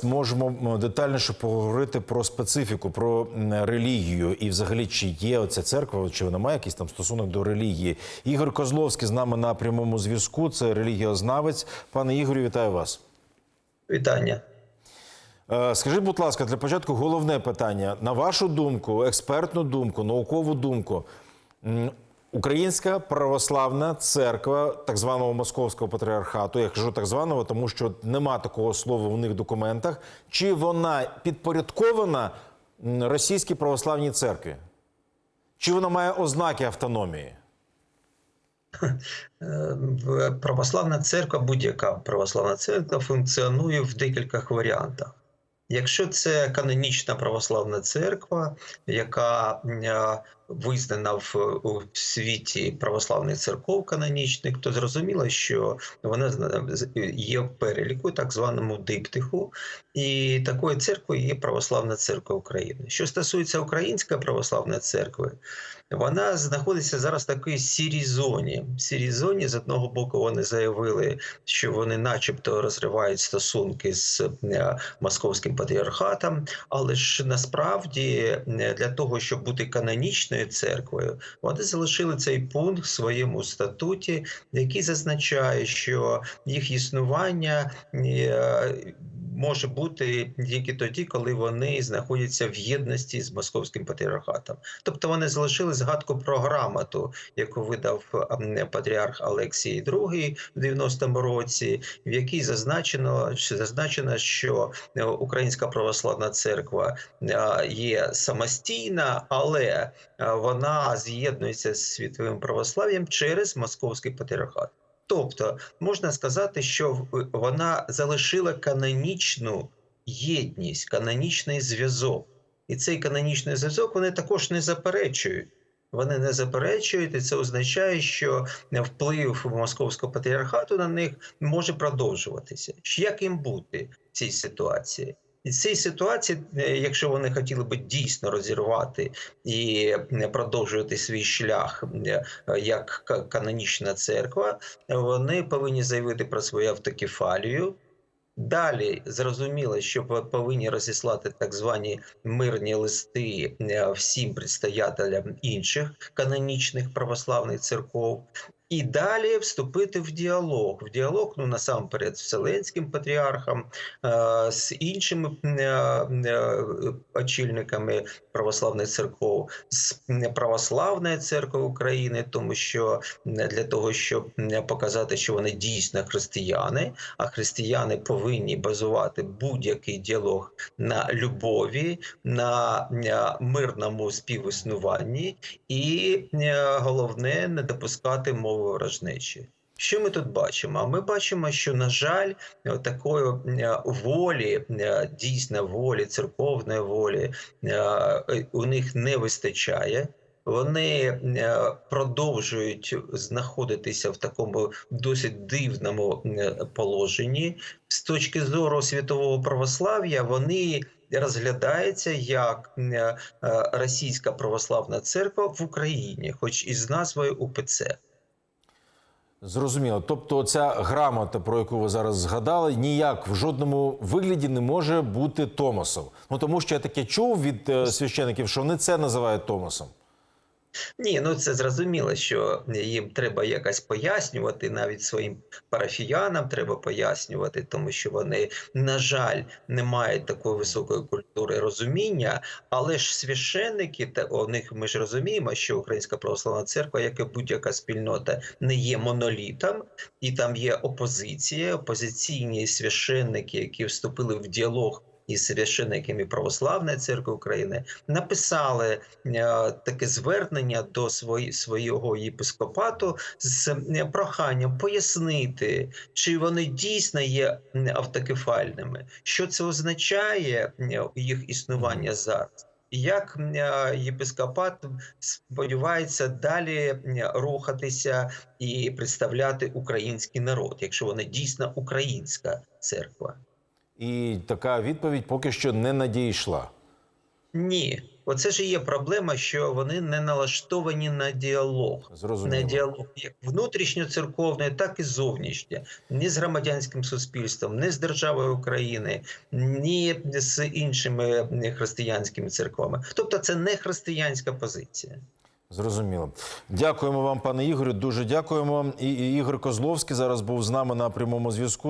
зараз можемо детальніше поговорити про специфіку, про релігію і, взагалі, чи є оця церква, чи вона має якийсь там стосунок до релігії. Ігор Козловський з нами на прямому зв'язку. Це релігіознавець. Пане Ігорю, вітаю вас. Вітання. Е, Скажіть, будь ласка, для початку головне питання. На вашу думку, експертну думку, наукову думку, Українська православна церква так званого московського патріархату, я кажу так званого, тому що нема такого слова в них документах. Чи вона підпорядкована російській православній церкві? Чи вона має ознаки автономії? Е, Православна церква, будь-яка православна церква функціонує в декількох варіантах. Якщо це канонічна православна церква, яка е, визнана в у світі православних церков канонічних, то зрозуміло, що вона є в переліку, так званому диптиху, і такою церквою є Православна церква України. Що стосується Української православної церкви, вона знаходиться зараз в такій сірій зоні. В сірій зоні з одного боку вони заявили, що вони, начебто, розривають стосунки з е, московським патріархатом, але ж насправді е, для того, щоб бути канонічною церквою, вони залишили цей пункт в своєму статуті, який зазначає, що їх існування. Може бути тільки тоді, коли вони знаходяться в єдності з московським патріархатом. Тобто вони залишили згадку про грамоту, яку видав ем, патріарх Олексій II в 90-му році, в якій зазначено, зазначено, що е, Українська православна церква е, є самостійна, але е, вона з'єднується з світовим православ'ям через московський патріархат. Тобто можна сказати, що вона залишила канонічну єдність, канонічний зв'язок. І цей канонічний зв'язок вони також не заперечують. Вони не заперечують, і це означає, що вплив московського патріархату на них може продовжуватися. Як їм бути в цій ситуації? І цій ситуації, е, якщо вони хотіли би дійсно розірвати і е, продовжувати свій шлях е, як канонічна церква, вони повинні заявити про свою автокефалію. Далі зрозуміло, що повинні розіслати так звані мирні листи всім предстоятелям інших канонічних православних церков. І далі вступити в діалог. В діалог, ну насамперед, з Вселенським патріархом, е, з іншими е, е, очільниками православних церков, з православною церквою України, тому що для того, щоб показати, що вони дійсно християни, а християни повинні базувати будь-який діалог на любові, на мирному співіснуванні, і головне не допускати мови ворожнечі. Що ми тут бачимо? Ми бачимо, що на жаль, е, такої е, волі, е, дійсно волі, церковної волі у них не вистачає. Вони продовжують знаходитися в такому досить дивному положенні. З точки зору світового православ'я, вони розглядаються як російська православна церква в Україні, хоч і з назвою УПЦ. Зрозуміло. Тобто, ця грамота, про яку ви зараз згадали, ніяк в жодному вигляді не може бути Томосом. Ну тому що я таке чув від е, священиків, що вони це називають Томосом. Ні, ну це зрозуміло, що їм треба якось пояснювати, навіть своїм парафіянам треба пояснювати, тому що вони, на жаль, не мають такої високої культури розуміння. Але ж священники, та у них ми ж розуміємо, що Українська православна церква, як і будь-яка спільнота, не є монолітом, і там є опозиція, опозиційні священники, які вступили в діалог. Із священниками Православної церкви України написали е, таке звернення до свої, свого єпископату з е, проханням пояснити, чи вони дійсно є автокефальними, що це означає їх існування зараз. І Як е, єпископат сподівається далі рухатися і представляти український народ, якщо вони дійсно українська церква? І така відповідь поки що не надійшла. Ні, Оце ж і є проблема, що вони не налаштовані на діалог. Зрозуміло. На діалог як внутрішньоцерковний, так і зовнішній. Ні з громадянським суспільством, ні з державою України, ні з іншими християнськими церквами. Тобто це не християнська позиція. Зрозуміло. Дякуємо вам, пане Ігорю. Дуже дякуємо. І Ігор Козловський зараз був з нами на прямому зв'язку.